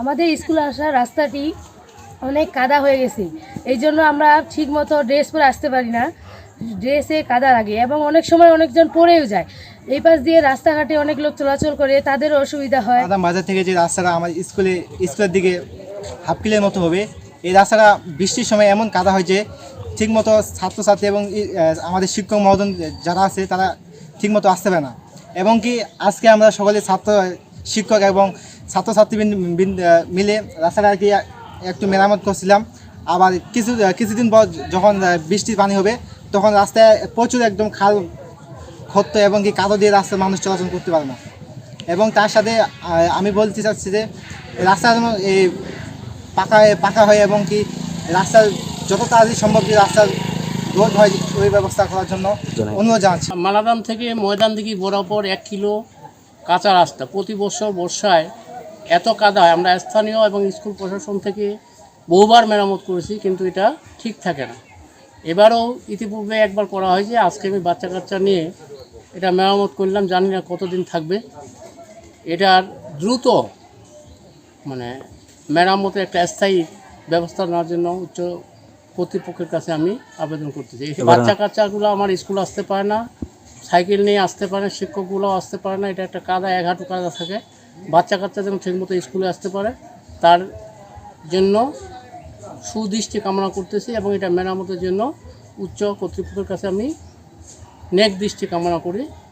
আমাদের স্কুলে আসা রাস্তাটি অনেক কাদা হয়ে গেছে। এই জন্য আমরা ঠিক মতো ড্রেস পরে আসতে পারি না। ড্রেসে কাদা লাগে এবং অনেক সময় অনেকজন পড়েও যায়। এই পাশ দিয়ে রাস্তাঘাটে অনেক লোক চলাচল করে, তাদেরও অসুবিধা হয়। আদাম বাজার থেকে যে রাস্তাটা আমার স্কুলে, স্কুলের দিকে হাফ কিলের মতো হবে, এই রাস্তাটা বৃষ্টির সময় এমন কাদা হয় যে ঠিকমতো ছাত্রছাত্রী এবং আমাদের শিক্ষক মহোদয় যারা আছে, তারা ঠিকমতো আসতে পারে না। এবং কি আজকে আমরা সকলে ছাত্র শিক্ষক এবং ছাত্রছাত্রী মিলে রাস্তাটা আর একটু মেরামত করছিলাম। আবার কিছু কিছুদিন পর যখন বৃষ্টির পানি হবে তখন রাস্তায় প্রচুর একদম খাল ক্ষত এবং কি কাদো দিয়ে রাস্তায় মানুষ চলাচল করতে পারে না। এবং তার সাথে আমি বলতে চাচ্ছি যে রাস্তা যেন এই পাকা পাকা হয় এবং কি রাস্তার যত তাড়াতাড়ি সম্ভব যে রাস্তার রোড হয় ওই ব্যবস্থা করার জন্য অনুরোধ জানাচ্ছি। মালাদাম থেকে ময়দান দিকে বরাবর এক কিলো কাঁচা রাস্তা। প্রতি বছর বর্ষায় এত কাদা হয় আমরা স্থানীয় এবং স্কুল প্রশাসন থেকে বহুবার মেরামত করেছি কিন্তু এটা ঠিক থাকে না। এবারও ইতিপূর্বে একবার করা হয়েছে আজকে আমি বাচ্চা কাচ্চা নিয়ে এটা মেরামত করলাম জানি না কতদিন থাকবে। এটার দ্রুত মানে মেরামতের একটা স্থায়ী ব্যবস্থা নেওয়ার জন্য উচ্চ কর্তৃপক্ষের কাছে আমি আবেদন করতেছি বাচ্চা কাচ্চাগুলো আমার স্কুল আসতে পারে না সাইকেল নিয়ে আসতে পারে শিক্ষকগুলো আসতে পারে না, এটা একটা কাদা, এক হাঁটু কাদা থাকে। বাচ্চা কাচ্চা যেন ঠিকমতো স্কুলে আসতে পারে, তার জন্য সুদৃষ্টি কামনা করতেছি এবং এটা মেরামতের জন্য উচ্চ কর্তৃপক্ষের কাছে আমি নেক দৃষ্টি কামনা করি।